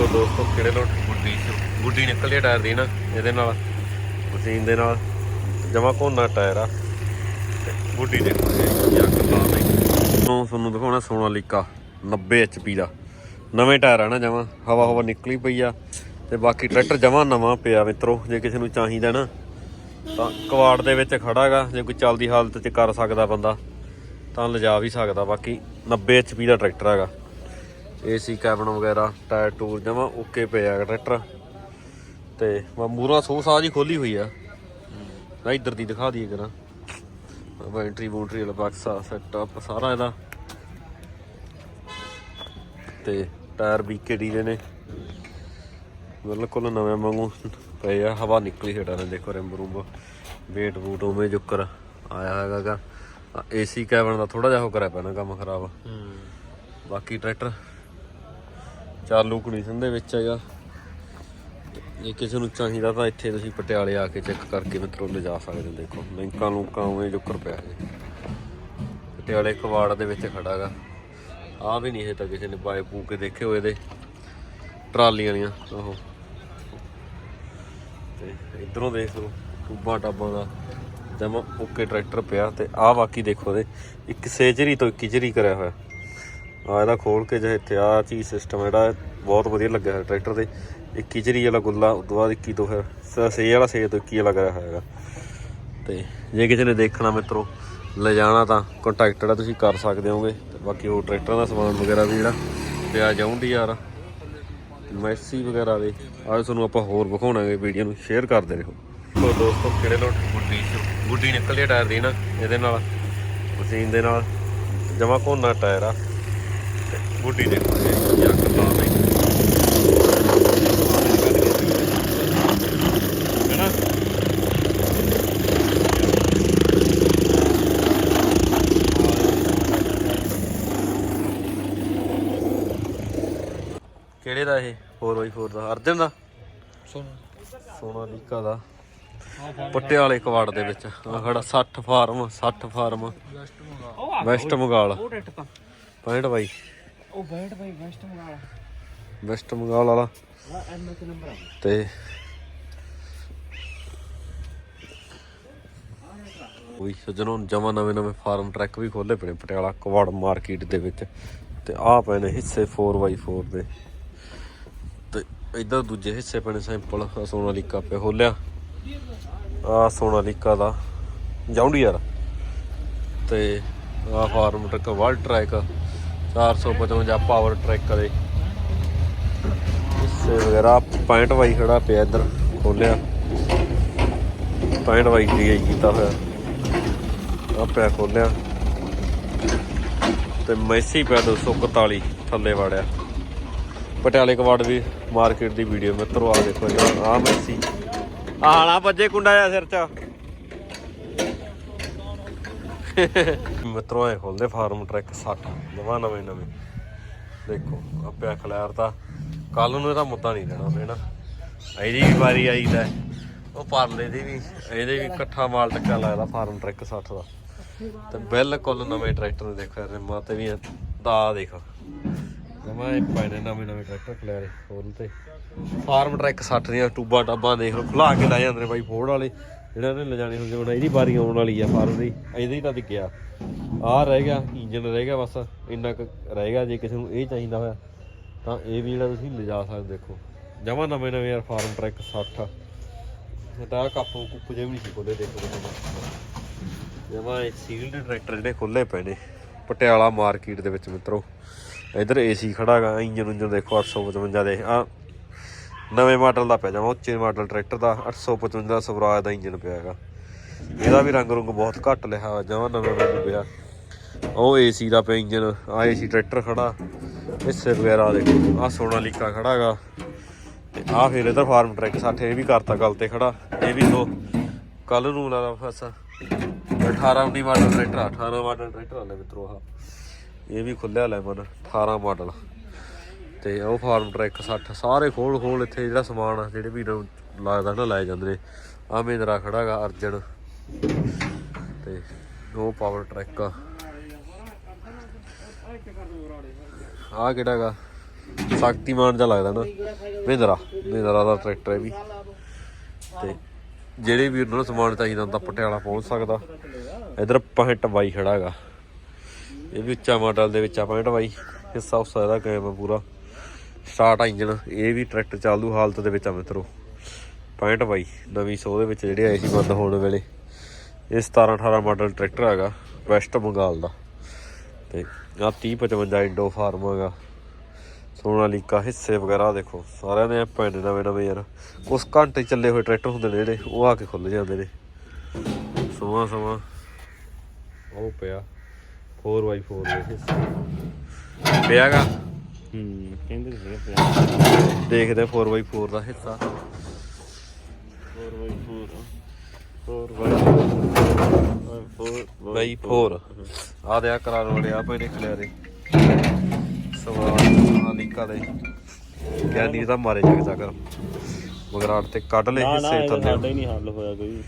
ਦੇਖੋ ਦੋਸਤੋ, ਕਿਹੜੇ ਲੋਟ ਗੁੱਡੀ ਚ ਗੁੱਡੀ ਨਿਕਲਦੀ ਆ ਟਾਇਰ ਦੀ ਨਾ, ਇਹਦੇ ਨਾਲ, ਮਸ਼ੀਨ ਦੇ ਨਾਲ। ਜਮਾ ਕੋਨਾ ਟਾਇਰ ਆ। ਤੇ ਗੁੱਡੀ ਦੇਖੋ ਜੀ ਜੱਕ ਲਾ ਨੂੰ ਤੁਹਾਨੂੰ ਦਿਖਾਉਣਾ ਸੋਨਾਲੀਕਾ 90 HP ਦਾ। ਨਵੇਂ ਟਾਇਰ ਆ ਨਾ ਜਮਾ, ਹਵਾ ਹਵਾ ਨਿਕਲੀ ਪਈ ਆ। ਤੇ ਬਾਕੀ ਟਰੈਕਟਰ ਜਮਾ ਨਵਾਂ ਪਿਆ ਮਿੱਤਰੋ, ਜੇ ਕਿਸੇ ਨੂੰ ਚਾਹੀਦਾ ਨਾ, ਤਾਂ ਕਵਾੜ ਦੇ ਵਿੱਚ ਖੜਾਗਾ ਜੇ ਕੋਈ ਚੱਲਦੀ ਹਾਲਤ 'ਚ ਕਰ ਸਕਦਾ ਬੰਦਾ, ਤਾਂ ਲਿਜਾ ਵੀ ਸਕਦਾ। ਬਾਕੀ 90 HP ਦਾ ਟਰੈਕਟਰ ਹੈਗਾ। ਏਸੀ ਕੈਬਨ ਵਗੈਰਾ ਟਾਇਰ ਟੂਰ ਜਮਾ ਓਕੇ ਪਿਆ ਟਰੈਕਟਰ। ਤੇ ਮੂਰਾ ਸੋ ਸਾਜ ਹੀ ਖੋਲੀ ਹੋਈ ਆ। ਨਾ ਇੱਧਰ ਦੀ ਦਿਖਾ ਦਈਏ ਕਰਾਂ ਬੈਟਰੀ ਬੂਟਰੀ ਵਾਲਾ ਬਕਸਾ ਸੈਟਅਪ ਸਾਰਾ ਇਹਦਾ। ਤੇ ਟਾਇਰ BKD ਦੇ ਨੇ। ਬਿਲਕੁਲ ਨਵੇਂ ਵਾਂਗੂ ਪਏ ਆ ਹਵਾ ਨਿਕਲੀ ਹਟਾ ਨੇ ਦੇਖੋ ਰਿੰਬ ਰੂੰਬ। ਵੇਟ ਬੂਟ ਉਵੇਂ ਜੁਕਰ ਆਇਆ ਹੈਗਾਗਾ ਏਸੀ ਕੈਬਨ ਦਾ ਥੋੜਾ ਜਿਹਾ ਹੋ ਕਰਿਆ ਪੈਣਾ ਕੰਮ ਖਰਾਬ। ਬਾਕੀ ਟਰੈਕਟਰ ਚਾਲੂ ਕੰਡੀਸ਼ਨ ਦੇ ਵਿੱਚ ਹੈਗਾ। ਜੇ ਕਿਸੇ ਨੂੰ ਚਾਹੀਦਾ ਤਾਂ ਇੱਥੇ ਤੁਸੀਂ ਪਟਿਆਲੇ ਆ ਕੇ ਚੈੱਕ ਕਰਕੇ ਮਿੱਤਰੋ ਲਿਜਾ ਸਕਦੇ ਹੋ, ਦੇਖੋ। ਲਿੰਕਾਂ ਲੂਕਾਂ ਉਵੇਂ ਜੁਕਰ ਪਿਆ ਜੀ ਪਟਿਆਲੇ ਕਵਾੜ ਦੇ ਵਿੱਚ ਖੜਾਗਾ ਆ ਵੀ ਨਹੀਂ ਇਹ ਤਾਂ ਕਿਸੇ ਨੇ ਪਾਏ ਪੂ ਕੇ ਦੇਖੇ ਹੋਏ ਦੇ ਟਰਾਲੀਆਂ ਵਾਲੀਆਂ ਉਹ ਤੇ ਇਧਰੋਂ ਦੇਖ ਲਓ, ਟੂਬਾਂ ਟਾਬਾਂ ਦਾ ਜਮਾ ਓਕੇ ਟਰੈਕਟਰ ਪਿਆ ਤੇ ਆਹ ਬਾਕੀ ਦੇਖੋ ਦੇ ਇੱਕ ਸੇਜਰੀ ਤੋਂ ਇੱਕ ਜਰੀ ਕਰਿਆ ਹੋਇਆ। ਆ ਇਹਦਾ ਖੋਲ ਕੇ ਜੇ ਇੱਥੇ ਆ ਚੀਜ਼ ਸਿਸਟਮ ਜਿਹੜਾ ਬਹੁਤ ਵਧੀਆ ਲੱਗਿਆ ਹੈ ਟਰੈਕਟਰ ਦੇ 21 ਚਰੀ ਵਾਲਾ ਗੁੱਲਾ ਉਸ ਤੋਂ ਬਾਅਦ 21 ਤੋਂ ਫਿਰ ਸ- ਸੇ ਵਾਲਾ ਸੇ ਤੋਂ 21 ਵਾਲਾ ਕਰਿਆ ਹੋਇਆ ਹੈਗਾ। ਤੇ ਜੇ ਕਿਸੇ ਨੇ ਦੇਖਣਾ ਮਿੱਤਰੋ, ਲੈ ਜਾਣਾ ਤਾਂ ਕੰਟੈਕਟ ਜਿਹੜਾ ਤੁਸੀਂ ਕਰ ਸਕਦੇ ਹੋਗੇ। ਤੇ ਬਾਕੀ ਉਹ ਟਰੈਕਟਰਾਂ ਦਾ ਸਮਾਨ ਵਗੈਰਾ ਵੀ ਜਿਹੜਾ ਪਿਆ ਜਾਉਂਦੀ ਯਾਰ। ਮੈਸੀ ਵਗੈਰਾ ਦੇ। ਆਹ ਤੁਹਾਨੂੰ ਆਪਾਂ ਹੋਰ ਵਿਖਾਉਣਾਗੇ ਵੀਡੀਓ ਨੂੰ। ਸ਼ੇਅਰ ਕਰਦੇ ਰਹੋ। ਸੋ ਦੋਸਤੋ, ਕਿਹੜੇ ਲੋਟ ਗੁੱਡੀ ਗੁੱਡੀ ਨਿਕਲਦੀ ਟਾਇਰ ਦੀ ਨਾ, ਇਹਦੇ ਨਾਲ, ਮਸ਼ੀਨ ਦੇ ਨਾਲ। ਜਮਾ ਕੋਨਾ ਟਾਇਰ ਆ। ਗੁੱਡੀ ਦੇਖੋ ਜੀ ਲਈ ਹੈਨਾ? ਕਿਹੜੇ ਦਾ ਇਹ? 4x4 ਦਾ। ਅਰਜਨ ਦਾ? ਸੋਨਾ। ਲੀਕਾ ਦਾ। ਪਟਿਆਲੇ ਕਵਾੜ ਦੇ ਵਿੱਚ। ਆ ਖੜਾ 60 ਫਾਰਮ 60 ਫਾਰਮ। ਵੈਸਟ ਮੰਗਾਲ ਉਹ ਟਰੈਕਟਰ ਤਾਂ। 65 ਬਾਈ। ਉਹ ਬੈਠ ਭਾਈ ਵੈਸਟ ਮੰਗਾ ਵੈਸਟ ਮੰਗਾਲ ਵਾਲਾ। ਐਮ ਤੇ ਨੰਬਰ ਆ। ਤੇ ਕੋਈ ਸੱਜਣੋਂ ਜਮਾ ਨਵੇਂ ਨਵੇਂ ਫਾਰਮ ਟਰੱਕ ਵੀ ਖੋਲੇ ਪਏ ਪਟਿਆਲਾ ਕਵਾੜ ਮਾਰਕੀਟ ਦੇ ਵਿੱਚ। ਤੇ ਆਹ ਪਏ ਨੇ ਹਿੱਸੇ 4x4 ਦੇ। ਤੇ ਇਧਰ ਦੂਜੇ ਹਿੱਸੇ ਪਏ ਨੇ ਸੈਂਪਲ ਸੋਨਾਲੀਕਾ ਪਿਆ ਖੋਲਿਆ। ਆ ਸੋਨਾਲੀਕਾ ਦਾ ਜੌਂਡੀਅਰ। ਤੇ ਆ Farmtrac world track 455 Powertrac ਦੇ ਹਿੱਸੇ ਵਗੈਰਾ 65 ਵਾਈ ਖੜਾ ਪਿਆ ਇੱਧਰ, ਖੋਲਿਆ। 65 ਵਾਈ ਦੀ ਕੀਤਾ ਹੋਇਆ। ਆ ਪਿਆ ਖੋਲਿਆ। ਤੇ ਮੈਸੀ ਪਿਆ 241 ਥੱਲੇ ਵਾੜਿਆ। ਪਟਿਆਲੇ ਕਵਾੜ ਵੀ ਮਾਰਕੀਟ ਦੀ ਵੀਡੀਓ ਮਿੱਤਰੋ ਆ ਦੇਖੋ ਆ ਮੈਸੀ। ਆ ਹਾਲਾ ਕੁੰਡਾ ਆ ਸਿਰ ਚ। ਮਿੱਤਰੋ ਐ ਖੋਲਦੇ ਫਾਰਮ ਟਰੈਕ 60 ਨਵਾਂ, ਨਵੇਂ ਨਵੇਂ। ਦੇਖੋ ਆ ਪਿਆ ਤਾਂ ਕੱਲ ਨੂੰ ਇਹਦਾ ਮੁੱਦਾ ਨਹੀਂ ਦੇਣਾ ਫੇਣਾ ਇਹਦੀ ਵੀ ਵਾਰੀ ਆਈਦਾ ਉਹ ਪਰਲੇ ਦੀ ਵੀ, ਇਹਦੇ ਵੀ ਇਕੱਠਾ ਮਾਲ ਟੱਕਾ ਲੱਗਦਾ ਫਾਰਮ ਟਰੈਕ 60 ਦਾ। ਤੇ ਬਿਲਕੁਲ ਨਵੇਂ ਟਰੈਕਟਰ ਦੇਖੋ ਰਿਮਾਂ ਤੇ ਵੀ ਦਾ ਦੇਖ। ਜਮਾ ਇਹ ਪਏ ਨਵੇਂ ਨਵੇਂ ਟਰੈਕਟਰ ਖਲਿਆਰੇ ਖੋਲ ਤੇ। ਫਾਰਮ ਟਰੈਕ 60 ਦੀਆਂ ਟੂਬਾ ਟਾਬਾਂ ਦੇਖ ਲਓ ਖੁਲਾ ਕੇ ਲੈ ਜਾਂਦੇ ਨੇ ਬਾਈ ਫੋੜ ਵਾਲੇ। ਜਿਹੜਾ ਨੇ ਲਿਜਾਣੇ ਹੁੰਦੇ ਹੁਣ, ਇਹਦੀ ਵਾਰੀ ਆਉਣ ਵਾਲੀ ਆ ਫਾਰਮ ਦੀ। ਇਹਦੇ ਹੀ ਤਾਂ ਦਿਖਿਆ ਆ ਰਹਿ ਗਿਆ ਇੰਜਨ ਰਹਿ ਗਿਆ ਬਸ, ਇੰਨਾ ਕੁ ਰਹਿ ਗਿਆ, ਜੇ ਕਿਸੇ ਨੂੰ ਇਹ ਚਾਹੀਦਾ ਹੋਇਆ, ਤਾਂ ਇਹ ਵੀ ਜਿਹੜਾ ਤੁਸੀਂ ਲਿਜਾ ਸਕਦੇ ਦੇਖੋ। ਜਮਾ ਨਵੇਂ ਨਵੇਂ ਯਾਰ ਫਾਰਮ ਟਰੈਕ 60 ਤਾਂ ਕੱਪ ਕੁੱਪ ਜੇ ਵੀ ਨਹੀਂ ਸੀ ਖੋਲੇ ਦੇਖੋ ਜਮਾ ਇਹ ਸੀਲਡ ਟਰੈਕਟਰ ਜਿਹੜੇ ਖੁੱਲੇ ਪਏ ਨੇ, ਪਟਿਆਲਾ ਮਾਰਕੀਟ ਦੇ ਵਿੱਚ ਮਿੱਤਰੋ। ਇਧਰ ਏਸੀ ਖੜਾਗਾ ਇੰਜਨ ਉਂਜਨ ਦੇਖੋ 855 ਦੇ। ਆ ਨਵੇਂ ਮਾਡਲ ਦਾ ਪਿਆ ਜਮਾ ਉੱਚੇ ਮਾਡਲ ਟਰੈਕਟਰ ਦਾ 855 ਦਾ ਸਵਰਾਜ ਦਾ ਇੰਜਨ ਪਿਆ ਹੈਗਾ। ਇਹਦਾ ਵੀ ਰੰਗ ਰੁੰਗ ਬਹੁਤ ਘੱਟ ਲਿਆ ਹੋਇਆ ਜਮਾ ਨਵੇਂ ਵਾਂਗੂ ਪਿਆ। ਉਹ ਏਸੀ ਦਾ ਪਿਆ ਇੰਜਨ ਆ ਏਸੀ ਟਰੈਕਟਰ ਖੜਾ। ਹਿੱਸੇ ਵਗੈਰਾ ਦੇਖੋ ਆ ਖੜਾ ਖੜਾਗਾ ਤੇ ਆ ਫਿਰ ਇਧਰ ਫਾਰਮ ਟਰੈਕ 60 ਇਹ ਵੀ ਕਰਤਾ ਗੱਲ ਤੇ ਖੜਾ। ਇਹ ਵੀ ਲੋ ਕੱਲ ਨੂੰ ਲਾਦਾ ਫਸ 18 ਦੀ ਮਾਡਲ ਟਰੈਕਟਰ 18 ਮਾਡਲ ਟਰੈਕਟਰ ਆਲੇ ਮਿੱਤਰੋ ਆ ਇਹ ਵੀ ਖੁੱਲਿਆ ਲੈਮਨ 18 ਮਾਡਲ। ਤੇ ਉਹ ਫਾਰਮ ਟਰੈਕ 60 ਸਾਰੇ ਖੋਲ ਖੋਲ ਇੱਥੇ ਜਿਹੜਾ ਸਮਾਨ ਆ, ਜਿਹੜੇ ਵੀ ਲੱਗਦਾ ਨਾ ਲਾਏ ਜਾਂਦੇ ਨੇ। ਆ ਮਹਿੰਦਰਾ ਖੜਾਗਾ ਅਰਜਨ। ਤੇ ਉਹ ਪਾਵਰ ਟਰੈਕ ਆ। ਆ ਕਿਹੜਾਗਾ ਸ਼ਕਤੀਮਾਨ ਜਿਹਾ ਲੱਗਦਾ ਨਾ। ਮਹਿੰਦਰਾ ਮਹਿੰਦਰਾ ਦਾ ਟਰੈਕਟਰ ਹੈ ਵੀ। ਤੇ ਜਿਹੜੇ ਵੀ ਉਹਨਾਂ ਨੂੰ ਸਮਾਨ ਚਾਹੀਦਾ ਹੁੰਦਾ, ਪਟਿਆਲਾ ਪਹੁੰਚ ਸਕਦਾ। ਇਧਰ 65 ਬਾਈ ਖੜਾ ਹੈਗਾ। ਇਹ ਵੀ ਉੱਚਾ ਮਾਡਲ ਦੇ ਵਿੱਚ ਆ 65 ਬਾਈ। ਹਿੱਸਾ ਉਸਾ ਇਹਦਾ ਕਾਇਮ ਆ ਪੂਰਾ। ਸਟਾਰਟ ਇੰਜਨ ਇਹ ਵੀ ਟਰੈਕਟਰ ਚਾਲੂ ਹਾਲਤ ਦੇ ਵਿੱਚ ਆ ਮਿੱਤਰੋ। 65 ਬਾਈ, ਨਵੀਂ ਸੋ ਦੇ ਵਿੱਚ ਜਿਹੜੇ ਆਏ ਸੀ ਬੰਦ ਹੋਣ ਵੇਲੇ। ਇਹ 17 18 ਮਾਡਲ ਟਰੈਕਟਰ ਹੈਗਾ, ਵੈਸਟ ਬੰਗਾਲ ਦਾ। ਤੇ ਆ 30 55 ਇੰਡੋ ਫਾਰਮ ਹੈਗਾ। ਸੋਨਾਲੀਕਾ ਹਿੱਸੇ ਵਗੈਰਾ ਦੇਖੋ, ਸਾਰਿਆਂ ਦੇ ਪੈਣ ਨਵੇਂ ਨਵੇਂ ਯਾਰ। ਕੁਛ ਘੰਟੇ ਚੱਲੇ ਹੋਏ ਟਰੈਕਟਰ ਹੁੰਦੇ ਨੇ ਜਿਹੜੇ, ਉਹ ਆ ਕੇ ਖੁੱਲ ਜਾਂਦੇ ਨੇ। ਸੋਹਾਂ ਸੋਹਾਂ। ਉਹ ਪਿਆ। 4x4 ਦੇ ਹਿੱਸੇ। ਪਿਆਗਾ ਹੂੰ ਕਹਿੰਦੇ ਸੀ ਪਿਆ ਦੇਖਦੇ 4x4 ਦਾ ਹਿੱਸਾ 4 ਬਾਈ 4 ਆ ਦੇ ਆ ਕਰਾਰ ਵੜਿਆ ਪਏ ਨੇ ਖਲਿਆਰੇ ਸਵਾਲ ਸੋਨਾਲੀਕਾ ਦੇ। ਗਿਆਨੀ ਤਾਂ ਮਾਰੇ ਜਗ ਜਾ ਕਰ। ਮਗਰਾਟ ਤੇ ਕੱਢ ਲੈ ਨਾ ਨਾ ਹਿੱਸੇ ਥੱਲੇ। ਸਾਡਾ ਹੀ ਨਹੀਂ ਹੱਲ ਹੋਇਆ ਕੋਈ।